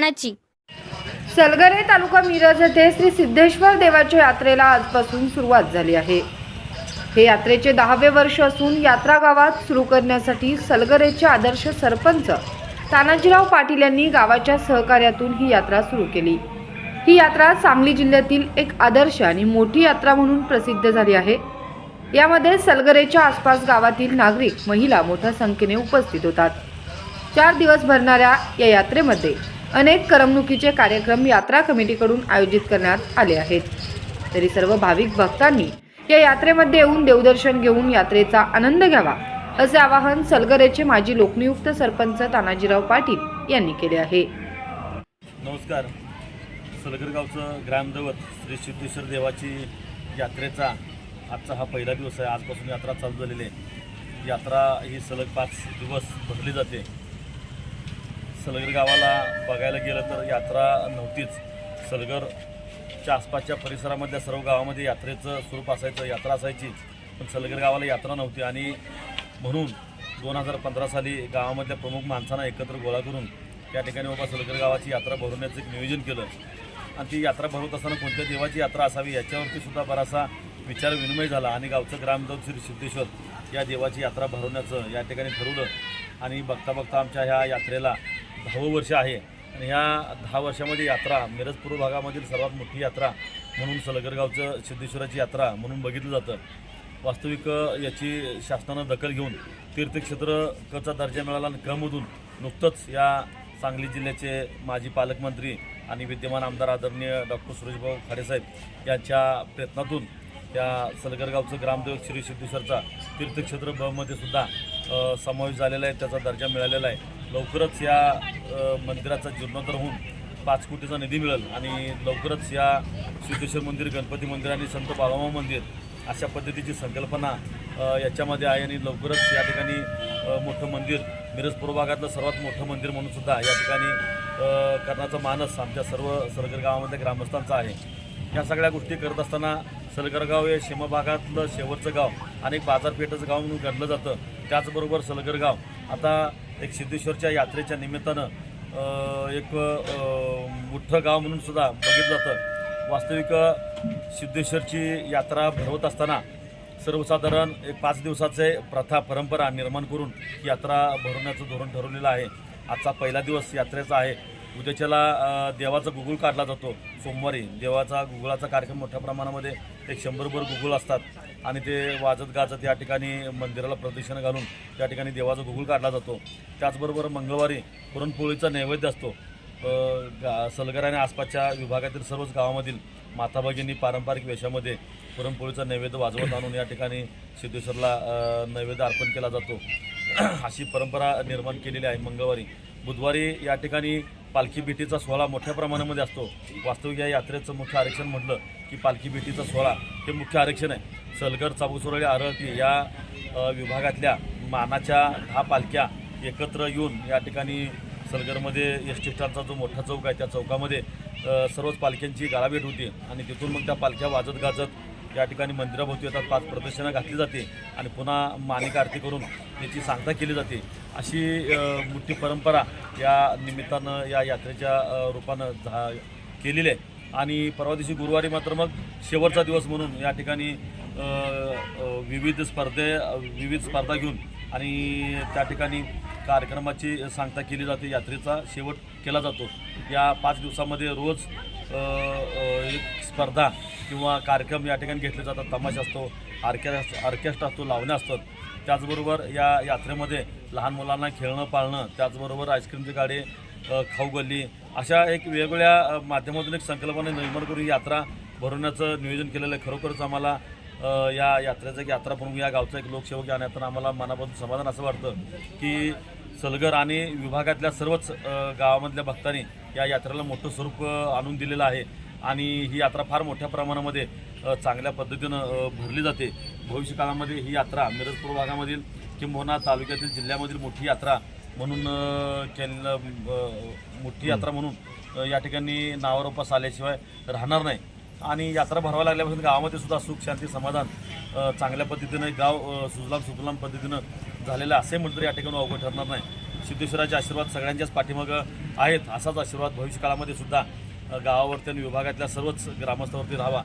मानाची सलगरे तालुका मिरज येथे श्री सिद्धेश्वर देवाच्या यात्रेला आजपासून सुरुवात झाली आहे. हे यात्रेचे दहावे वर्ष असून यात्रा गावात सुरू करण्यासाठी सलगरेचे आदर्श सरपंच तानाजीराव पाटील यांनी गावाच्या सहकार्यातून ही यात्रा सुरू केली. ही यात्रा सांगली जिल्ह्यातील एक आदर्श आणि मोठी यात्रा म्हणून प्रसिद्ध झाली आहे. यामध्ये सलगरेच्या आसपास गावातील नागरिक महिला मोठ्या संख्येने उपस्थित होतात. चार दिवस भरणाऱ्या या यात्रेमध्ये अनेक करमणुकीचे कार्यक्रम यात्रा कमिटीकडून आयोजित करण्यात आले आहेत. तरी सर्व भाविक भक्तांनी या यात्रेमध्ये येऊन देवदर्शन घेऊन यात्रेचा आनंद घ्यावा असे आवाहन सलगरेचे माजी लोकनियुक्त सरपंच तानाजीराव पाटील यांनी केले आहे. नमस्कार. सलगरगावचं ग्रामदैवत श्री सिद्धेश्वर देवाची यात्रेचा आजचा हा पहिला दिवस आहे. आजपासून यात्रा चालू झालेली आहे. यात्रा ही सलग पाच दिवस भरली जाते. सलगर गावाला बघायला गेलं तर यात्रा नव्हतीच. सलगरच्या आसपासच्या परिसरामधल्या सर्व गावामध्ये यात्रेचं स्वरूप असायचं यात्रा असायची. पण सलगर गावाला यात्रा नव्हती आणि म्हणून दोन हजार पंधरा साली गावामधल्या प्रमुख माणसांना एकत्र गोळा करून त्या ठिकाणी बाबा सलगर गावाची यात्रा भरवण्याचं एक नियोजन केलं. आणि ती यात्रा भरवत असताना कोणत्या देवाची यात्रा असावी याच्यावरती सुद्धा बरासा विचार विनिमय झाला आणि गावचं ग्रामदेव श्री सिद्धेश्वर या देवाची यात्रा भरवण्याचं या ठिकाणी ठरवलं. आणि बघता बघता आमच्या ह्या यात्रेला दहावं वर्ष आहे. आणि ह्या दहा वर्षामध्ये यात्रा मिरज पूर्व भागामधील सर्वात मोठी यात्रा म्हणून सलगरगावचं सिद्धेश्वराची यात्रा म्हणून बघितलं जातं. वास्तविक याची शासनानं दखल घेऊन तीर्थक्षेत्र कचा दर्जा मिळाला आणि क्रममधून नुकतंच या सांगली जिल्ह्याचे माजी पालकमंत्री आणि विद्यमान आमदार आदरणीय डॉक्टर सुरेशभाऊ खाडेसाहेब यांच्या प्रयत्नातून त्या सलगरगावचं ग्रामदेव श्री सिद्धेश्वरचा तीर्थक्षेत्र बमध्ये सुद्धा समावेश झालेला आहे. त्याचा दर्जा मिळालेला आहे. लवकरच या मंदिराचा जीर्णोद्धार होऊन पाच कोटीचा निधी मिळेल आणि लवकरच या सिद्धेश्वर मंदिर गणपती मंदिर आणि संत बाळामा मंदिर अशा पद्धतीची संकल्पना याच्यामध्ये आहे आणि लवकरच या ठिकाणी मोठं मंदिर मिरज पूर्व भागातलं सर्वात मोठं मंदिर म्हणून सुद्धा या ठिकाणी करण्याचा मानस आमच्या सर्व सरगर गावामधल्या ग्रामस्थांचा आहे. या सगळ्या गोष्टी करत असताना सलगरगाव हे सीमा भागातलं शेवटचं गाव आणि बाजारपेठचं बाजारपेठेचं गाव म्हणून गणलं जातं. त्याचबरोबर सलगरगाव आता एक सिद्धेश्वरच्या यात्रेच्या निमित्तानं एक मोठं गाव म्हणून सुद्धा बघितलं जातं. वास्तविक सिद्धेश्वरची यात्रा भरवत असताना सर्वसाधारण एक पाच दिवसाचे प्रथा परंपरा निर्माण करून यात्रा भरवण्याचं धोरण ठरवलेलं आहे. आजचा पहिला दिवस यात्रेचा आहे. उद्याच्याला देवाचा गुगुळ काढला जातो. सोमवारी देवाचा गुगुळाचा कार्यक्रम मोठ्या प्रमाणामध्ये एक शंभरभर गुगुळ असतात. आणि ते वाजत गाजत या ठिकाणी मंदिराला प्रदक्षिणा घालून त्या ठिकाणी देवाचा गुगुळ काढला जातो. त्याचबरोबर मंगळवारी पुरणपोळीचा नैवेद्य असतो. गा सलगर आणि आसपासच्या विभागातील सर्वच गावामधील माता भगिनी पारंपरिक वेशामध्ये पुरणपोळीचा नैवेद्य वाजवत आणून या ठिकाणी सिद्धेश्वरला नैवेद्य अर्पण केला जातो. अशी परंपरा निर्माण केलेली आहे मंगळवारी. बुधवारी या ठिकाणी पालखी भेटीचा सोहळा मोठ्या प्रमाणामध्ये असतो. वास्तविक या यात्रेचं मुख्य आरक्षण म्हटलं की पालखी भेटीचा सोहळा हे मुख्य आरक्षण आहे. सलगर चाबुसुरळी आरळती या विभागातल्या मानाच्या दहा पालख्या एकत्र येऊन या ठिकाणी सलगरमध्ये एस टी स्टँडचा जो मोठा चौक आहे त्या चौकामध्ये सर्वच पालख्यांची गाळाभेट होती आणि तिथून मग त्या पालख्या वाजत गाजत या ठिकाणी मंदिराभोवती येतात पाच प्रदक्षिणा घातली जाते आणि पुन्हा मानिक आरती करून त्याची सांगता केली जाते. अशी मोठी परंपरा या निमित्तानं या यात्रेच्या रूपानं झा केलेली आहे. आणि परवा दिवशी गुरुवारी मात्र मग शेवटचा दिवस म्हणून या ठिकाणी विविध स्पर्धे विविध स्पर्धा घेऊन आणि त्या ठिकाणी कार्यक्रमाची सांगता केली जाते. यात्रेचा शेवट केला जातो. या पाच दिवसामध्ये रोज एक स्पर्धा किंवा कार्यक्रम या ठिकाणी घेतले जातात. तमाशा असतो ऑर्केस्ट्रा ऑर्केस्ट्रा असतो लावण्या असतात. त्याचबरोबर या यात्रेमध्ये लहान मुलांना खेळणं पाळणं त्याचबरोबर आईस्क्रीमचे गाडे खाऊ गल्ली अशा एक वेगवेगळ्या माध्यमातून एक संकल्पना निर्माण करून यात्रा भरवण्याचं नियोजन केलेलं आहे. खरोखरच आम्हाला या यात्रेचं एक यात्रा प्रमुख या गावचा एक लोकसेवक या नात्यानं आम्हाला मनापासून समाधान असं वाटतं की सलगर आणि विभागातल्या सर्वच गावामधल्या भक्तांनी या यात्रेला मोठं स्वरूप आणून दिलेलं आहे. आणि ही यात्रा फार मोठ्या प्रमाणामध्ये चांगल्या पद्धतीनं भरली जाते. भविष्य काळामध्ये ही यात्रा मिरज पूर्व भागामधील किंबहुना तालुक्यातील जिल्ह्यामधील मोठी यात्रा म्हणून अ, केलं अ, मोठी यात्रा म्हणून या ठिकाणी नावारोपास आल्याशिवाय राहणार नाही. आणि यात्रा भरावा लागल्यापासून गावामध्ये सुद्धा सुख शांती समाधान चांगल्या पद्धतीनं गाव सुजलाम सुफलाम पद्धतीनं झालेलं असे म्हटलं तर या ठिकाणी अवघड ठरणार नाही. सिद्धेश्वराचे आशीर्वाद सगळ्यांच्याच पाठीमागं आहेत असाच आशीर्वाद भविष्यकाळामध्ये सुद्धा अ, गावावरती आणि विभागातल्या सर्वच ग्रामस्थावरती राहावा.